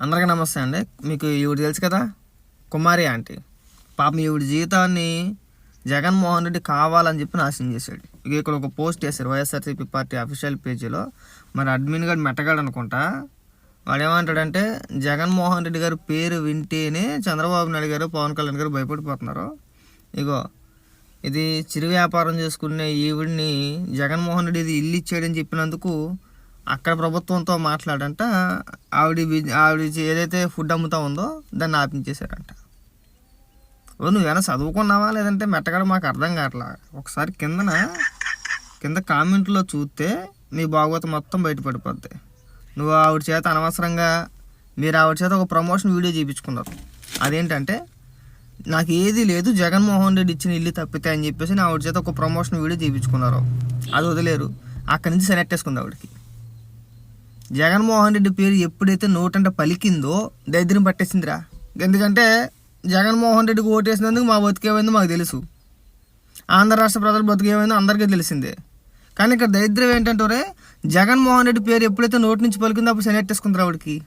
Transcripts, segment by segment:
అందరికీ నమస్తే అండి. మీకు ఈవిడ తెలుసు కదా? కుమారి ఆంటీ. పాపం ఈవిడ జీవితాన్ని జగన్మోహన్ రెడ్డి కావాలని చెప్పి నాశనం చేశాడు. ఇక ఇక్కడ ఒక పోస్ట్ చేశారు వైఎస్ఆర్సీపీ పార్టీ అఫీషియల్ పేజీలో. మరి అడ్మిన్ గారు మెట్టగాడు అనుకుంటా. వాడు ఏమంటాడంటే జగన్మోహన్ రెడ్డి గారి పేరు వింటేనే చంద్రబాబు నాయుడు గారు పవన్ కళ్యాణ్ గారు భయపడిపోతున్నారు. ఇగో ఇది చిరు వ్యాపారం చేసుకునే ఈవిడిని జగన్మోహన్ రెడ్డి ఇది ఇల్లు ఇచ్చాడని చెప్పినందుకు అక్కడ ప్రభుత్వంతో మాట్లాడంట ఆవిడ ఆవిడ ఏదైతే ఫుడ్ అమ్ముతా ఉందో దాన్ని ఆపించేశారంట. ఓ నువ్వేమైనా చదువుకున్నావా? లేదంటే మెట్టగడ మాకు అర్థం కావట్లా? ఒకసారి కిందన కింద కామెంట్లో చూస్తే మీ భాగవతం మొత్తం బయటపడిపోద్ది. నువ్వు ఆవిడ చేత అనవసరంగా మీరు ఆవిడ చేత ఒక ప్రమోషన్ వీడియో చూపించుకున్నారు అదేంటంటే నాకు ఏది లేదు జగన్మోహన్ రెడ్డి ఇచ్చిన ఇల్లు తప్పితే అని చెప్పేసి నా ఆవిడ చేత ఒక ప్రమోషన్ వీడియో చేయించుకున్నారు. అది వదిలేరు. అక్కడి నుంచి సెనెక్టేసుకుంది ఆవిడకి. జగన్మోహన్ రెడ్డి పేరు ఎప్పుడైతే నోటంట పలికిందో దరిద్రం పట్టేసిందిరా. ఎందుకంటే జగన్మోహన్ రెడ్డికి ఓటేసినందుకు మా బతికేమైందో మాకు తెలుసు. ఆంధ్ర రాష్ట్ర ప్రజలు బతికేమైందో అందరికీ తెలిసిందే. కానీ ఇక్కడ దరిద్రం ఏంటంటే జగన్మోహన్ రెడ్డి పేరు ఎప్పుడైతే నోటి నుంచి పలికిందో అప్పుడు సెలెక్ట్ ఆవిడకి.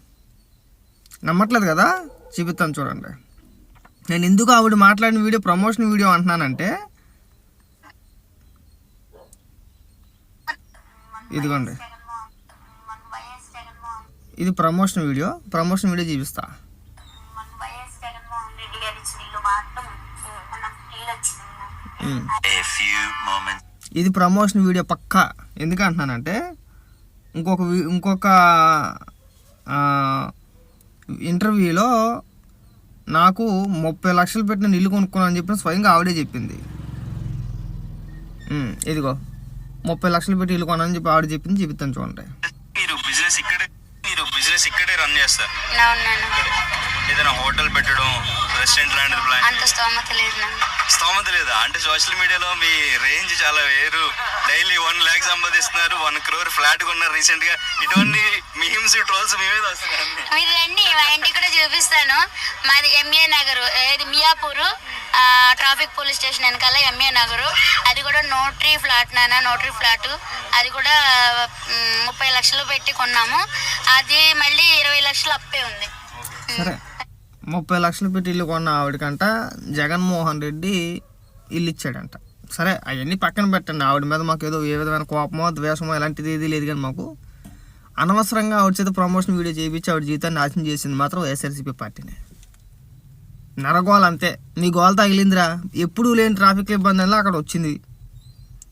నమ్మట్లేదు కదా? చూపిస్తాను చూడండి. నేను ఎందుకు ఆవిడ మాట్లాడిన వీడియో ప్రమోషన్ వీడియో అంటున్నానంటే ఇదిగోండి. ఇది ప్రమోషన్ వీడియో. ప్రమోషన్ వీడియో చూపిస్తా. ఇది ప్రమోషన్ వీడియో పక్కా. ఎందుకు అంటున్నానంటే ఇంకొక ఇంకొక ఇంటర్వ్యూలో నాకు ముప్పై లక్షలు పెట్టిన ఇల్లు కొనుక్కున్నాను చెప్పిన స్వయంగా ఆవిడే చెప్పింది. ఇదిగో. ముప్పై లక్షలు పెట్టి ఇల్లు కొన్నాను చెప్పి ఆవిడ చెప్పింది చెప్తాను చూడండి. బిజినెస్ ఇక్కడే రన్ చేస్తారు ఏదైనా హోటల్ పెట్టడం రెస్టారెంట్ లాంటిది ప్లాన్ అంత స్తోమత లేదు నన్ను. స్తోమత లేదా? అంటే సోషల్ మీడియాలో మీ రేంజ్ చాలా వేరు. డైలీ వన్ ల్యాక్ సంపాదిస్తున్నారు వన్ క్రోర్ ఫ్లాట్ కొన్నారు రీసెంట్గా. ఇటువంటి మీమ్స్ ట్రోల్స్ మీ మీద వస్తున్నాయి. మీరు రండి మా ఇంటికి కూడా చూపిస్తాను. మాది ఎంఏ నగరు ఏది మియాపూర్. ట్రాఫిక్ పోలీస్ స్టేషన్ వెనకాల ఎంఏ నగరు. అది కూడా నోటరీ ఫ్లాట్ నాన్న నోటరీ ఫ్లాట్. అది కూడా ముప్పై లక్షలు పెట్టి కొన్నాము. అది మళ్ళీ ఇరవై లక్షలు అప్పే ఉంది. ముప్పై లక్షలు పెట్టి ఇల్లు కొన్న ఆవిడకంట జగన్మోహన్ రెడ్డి ఇల్లు ఇచ్చాడంట. సరే అవన్నీ పక్కన పెట్టండి. ఆవిడ మీద మాకు ఏదో ఏ విధమైన కోపమో ద్వేషమో ఎలాంటిది ఏది లేదు కానీ మాకు అనవసరంగా ఆవిడ చేత ప్రమోషన్ వీడియో చేయించి ఆవిడ జీవితాన్ని నాశనం చేసింది మాత్రం వైఎస్ఆర్సీపీ పార్టీనే. నరగోల అంతే నీ గోల తగిలిందిరా. ఎప్పుడూ లేని ట్రాఫిక్ ఇబ్బంది అక్కడ వచ్చింది.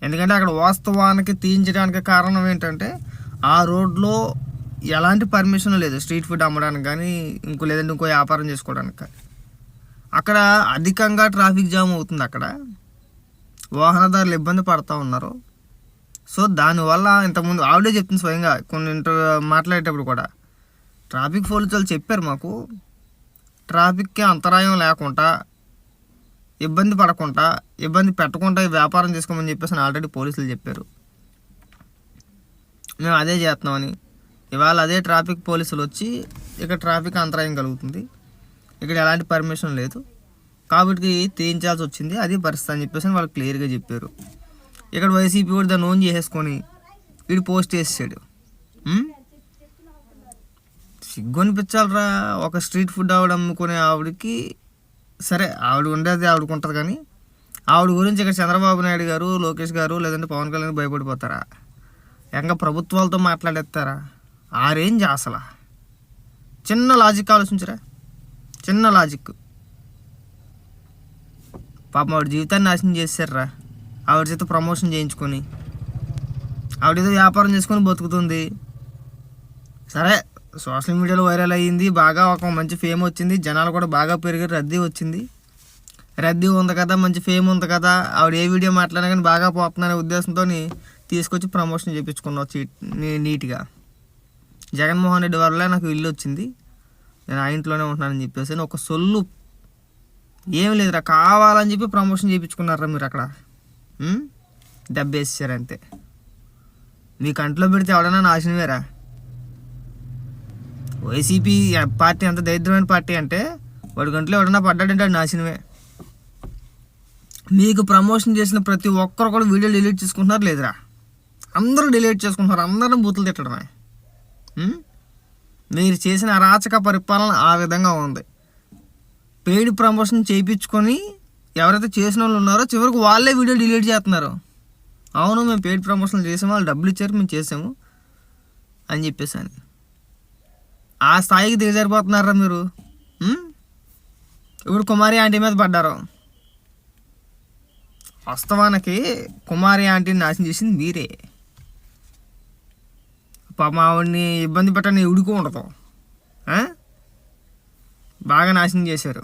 ఎందుకంటే అక్కడ వాస్తవానికి తీయించడానికి కారణం ఏంటంటే ఆ రోడ్లో ఎలాంటి పర్మిషన్ లేదు స్ట్రీట్ ఫుడ్ అమ్మడానికి కానీ ఇంకో లేదంటే ఇంకో వ్యాపారం చేసుకోవడానికి కానీ. అక్కడ అధికంగా ట్రాఫిక్ జామ్ అవుతుంది అక్కడ. వాహనదారులు ఇబ్బంది పడుతూ ఉన్నారు. సో దానివల్ల ఇంతకుముందు ఆవిడే చెప్తుంది స్వయంగా కొన్ని ఇంటర్ మాట్లాడేటప్పుడు కూడా. ట్రాఫిక్ పోలీసులు చెప్పారు మాకు ట్రాఫిక్కి అంతరాయం లేకుండా ఇబ్బంది పడకుండా ఇబ్బంది పెట్టకుండా ఈ వ్యాపారం చేసుకోమని చెప్పేసి ఆల్రెడీ పోలీసులు చెప్పారు. మేము అదే చేస్తున్నామని. ఇవాళ అదే ట్రాఫిక్ పోలీసులు వచ్చి ఇక్కడ ట్రాఫిక్ అంతరాయం కలుగుతుంది. ఇక్కడ ఎలాంటి పర్మిషన్ లేదు. కాబట్టి తీయించాల్సి వచ్చింది. అది పరిస్థితి అని చెప్పేసి వాళ్ళు క్లియర్గా చెప్పారు. ఇక్కడ వైసీపీ కూడా దాన్ని ఓన్ చేసేసుకొని వీడు పోస్ట్ చేసాడు సిగ్గు అనిపించాలరా ఒక స్ట్రీట్ ఫుడ్ ఆవిడ అమ్ముకునే ఆవిడకి సరే ఆవిడ ఉండేది ఆవిడకు ఉంటుంది కానీ ఆవిడ గురించి ఇక్కడ చంద్రబాబు నాయుడు గారు లోకేష్ గారు లేదంటే పవన్ కళ్యాణ్ భయపడిపోతారా? ఇంకా ప్రభుత్వాలతో మాట్లాడేస్తారా? ఆ రేంజ్ అసలు. చిన్న లాజిక్ ఆలోచించరా? చిన్న లాజిక్. పాపం ఆవిడ జీవితాన్ని నాశనం చేశారా ఆవిడ చేత ప్రమోషన్ చేయించుకొని. ఆవిడ ఏదో వ్యాపారం చేసుకొని బతుకుతుంది. సరే సోషల్ మీడియాలో వైరల్ అయ్యింది. బాగా ఒక మంచి ఫేమ్ వచ్చింది. జనాలు కూడా బాగా పెరిగారు. రద్దీ వచ్చింది. రద్దీ ఉంది కదా మంచి ఫేమ్ ఉంది కదా. ఆవిడ ఏ వీడియో మాట్లాడినా కానీ బాగా పోతుందనే ఉద్దేశంతో తీసుకొచ్చి ప్రమోషన్ చేయించుకున్నావు నీట్గా. జగన్మోహన్ రెడ్డి వల్ల నాకు ఇల్లు వచ్చింది. నేను ఆ ఇంట్లోనే ఉంటున్నానని చెప్పేసి నేను ఒక సొల్లు. ఏం లేదురా కావాలని చెప్పి ప్రమోషన్ చేయించుకున్నారా మీరు అక్కడ? ఉం? మీ కంట్లో పెడితే ఎవడన్నా నాశనమేరా? వైసీపీ పార్టీ అంత దరిద్రమైన పార్టీ అంటే వాడి గంటలో ఎవడన్నా పడ్డాడంటే అది నాశనమే మీకు ప్రమోషన్ చేసిన ప్రతి ఒక్కరు కూడా వీడియో డిలీట్ చేసుకుంటున్నారు లేదురా? అందరూ డిలీట్ చేసుకుంటున్నారు అందరూ బూతులు తిట్టడమే. మీరు చేసిన అరాచక పరిపాలన ఆ విధంగా ఉంది. పెయిడ్ ప్రమోషన్ చేయించుకొని ఎవరైతే చేసిన వాళ్ళు ఉన్నారో చివరికి వాళ్ళే వీడియో డిలీట్ చేస్తున్నారు. అవును మేము పెయిడ్ ప్రమోషన్ చేసాము వాళ్ళు డబ్బులు ఇచ్చారు మేము చేసాము అని చెప్పేసి ఆ స్థాయికి దిగజారిపోతున్నారా మీరు? ఇప్పుడు కుమారి ఆంటీ మీద పడ్డారు. వాస్తవానికి కుమారి ఆంటీని నాశనం చేసింది మీరే. పాప ఆవిడ్ని ఇబ్బంది పెట్టని ఉడుకు ఉండదు. బాగా నాశనం చేశారు.